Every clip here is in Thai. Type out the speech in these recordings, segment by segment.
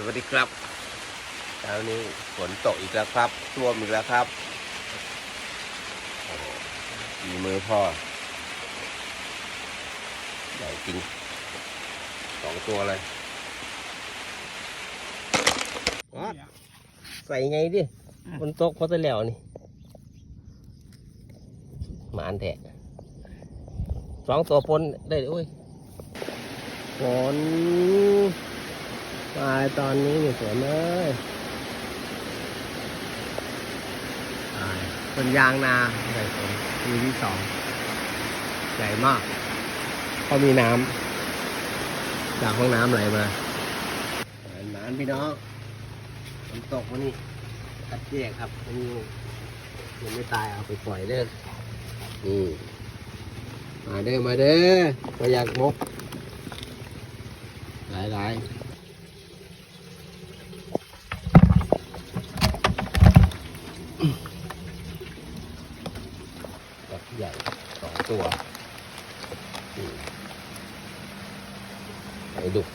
สวัสดีครับเช้านี้ฝนตกอีกแล้วครับท่วมอีกแล้วครับโอ้โหมีมือพ่อใหญ่จริงสองตัวเลยอ๊อดใส่ไงดิฝนตกเพราะตะแล้วนี่หมานแทะสองตัวปนได้เลยโอ้ยฝน มาตอนนี้อยู่สวนเลยตายต้นยางนาใหญ่สวนปีที่สองใหญ่มากเพรามีน้ำจากห้องน้ำไหลมาหนานพี่น้องฝนตกวันนี้ตัดแยกครับวันยังไม่ตายเอาไปปล่อยเด้อนี่มาเด้อมาเด้อมาอยากมกหลายหลายแบบ ใหญ่สองตัวไอ้ดุก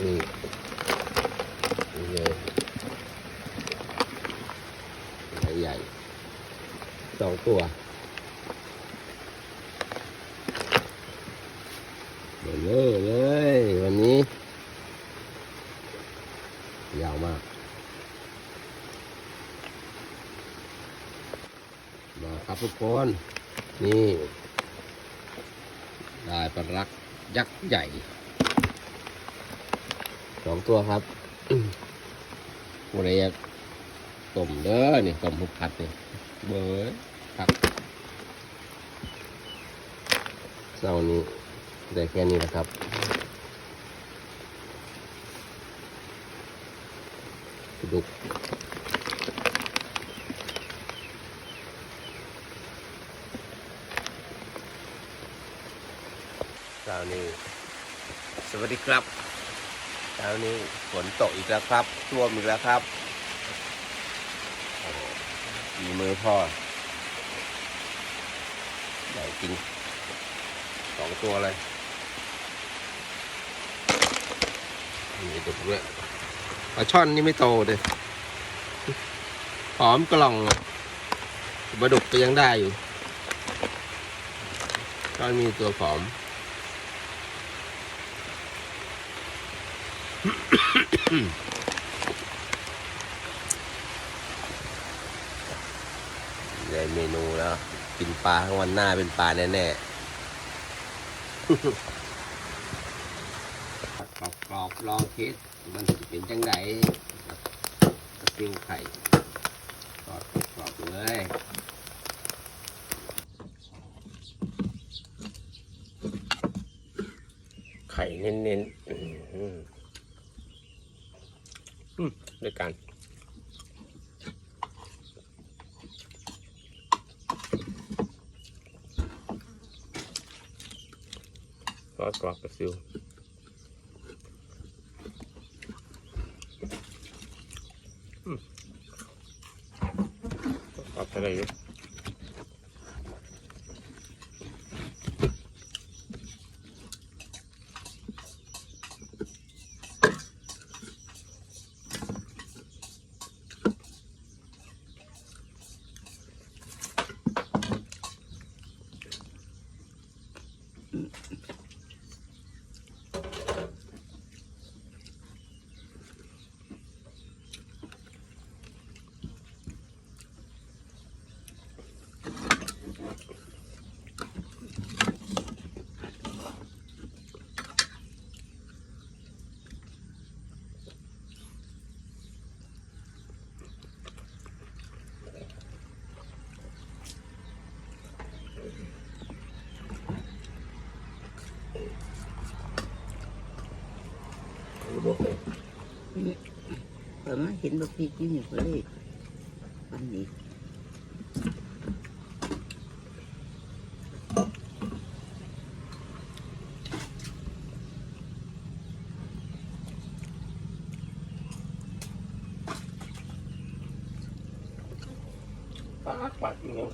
นี่นี่เลยใหญ่สองตัวเลอเลยวันนี้ ยาวมาก มาครับทุกคน นี่ได้ปลารักยักษ์ใหญ่สองตัวครับวันนี้ต้มเด้อนี่ต้มหุบผัดนี่เบยผักเช้านี้ได้แค่นี้แหละครับดุก เช้านี้ สวัสดีครับเช้านี้ฝนตกอีกแล้วครับท่วมอีกแล้วครับมีมือพ่อใหญ่จริงสองตัวเลยมีดุกด้วยปลาช่อนนี่ไม่โตเลยหอมกล่องอะปลาดุกก็ยังได้อยู่ช่อนมีตัวผอม ได้เมนูแล้ว กินปลาทั้งวันหน้าเป็นปลาแน่ๆกรอบกรอบๆลองเทสมันจะเป็นจังไดกระปิ้งไข่กรอบกรอบเลยไข่เน้นๆ ด้วยกันซอสกรอบกระซิวกรอบอะไรอยู่ เปิดมาเห็นบักพริกอยู่นี่ก็เลยอันนี้ปักปัดอย่างเงี้ย